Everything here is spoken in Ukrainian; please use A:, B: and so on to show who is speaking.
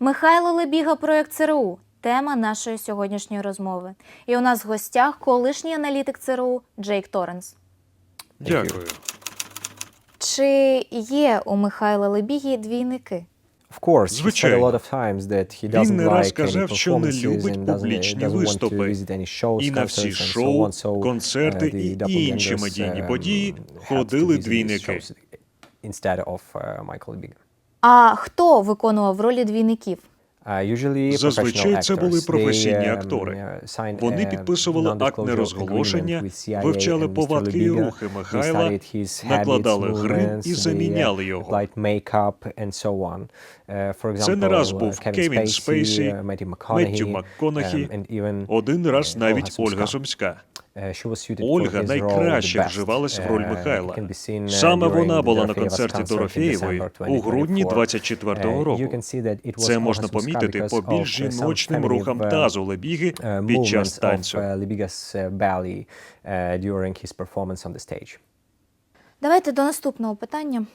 A: Михайло Лебіга, проект ЦРУ. Тема нашої сьогоднішньої розмови. І у нас в гостях колишній аналітик ЦРУ Джейк Торренс.
B: Дякую.
A: Чи є у Михайла Лебіги двійники?
C: Of course, he said a
B: Звичайно.
C: lot of times that he
B: Він не раз казав, що не любить публічні
C: doesn't want to
B: виступи.
C: visit any shows,
B: І на всі
C: concerts and so
B: шоу,
C: uh,
B: концерти і інші медійні
C: um,
B: події ходили двійники.
C: Uh.
A: А хто виконував ролі двійників?
C: Uh,
B: Зазвичай це були професійні
C: um,
B: актори.
C: uh,
B: Вони підписували акт нерозголошення, вивчали повадки і рухи Михайла, накладали грим і заміняли
C: uh,
B: його.
C: Uh,
B: Це не раз
C: uh,
B: був Кевін Спейсі,
C: uh,
B: Меттю МакКонахі,
C: um,
B: один раз
C: uh,
B: навіть
C: Ольга
B: Ольга
C: Сумська. Uh,
B: Ольга найкраще вживалась в роль
C: Uh,
B: Михайла.
C: uh,
B: Саме вона була на концерті Дорофєєвої у грудні
C: 2024.
B: 24-го
C: Uh,
B: року. Це можна помітити по більш
C: uh,
B: жіночним рухам
C: uh,
B: тазу Лебіги
C: uh,
B: під час танцю.
C: uh, uh, uh.
A: Давайте до наступного питання.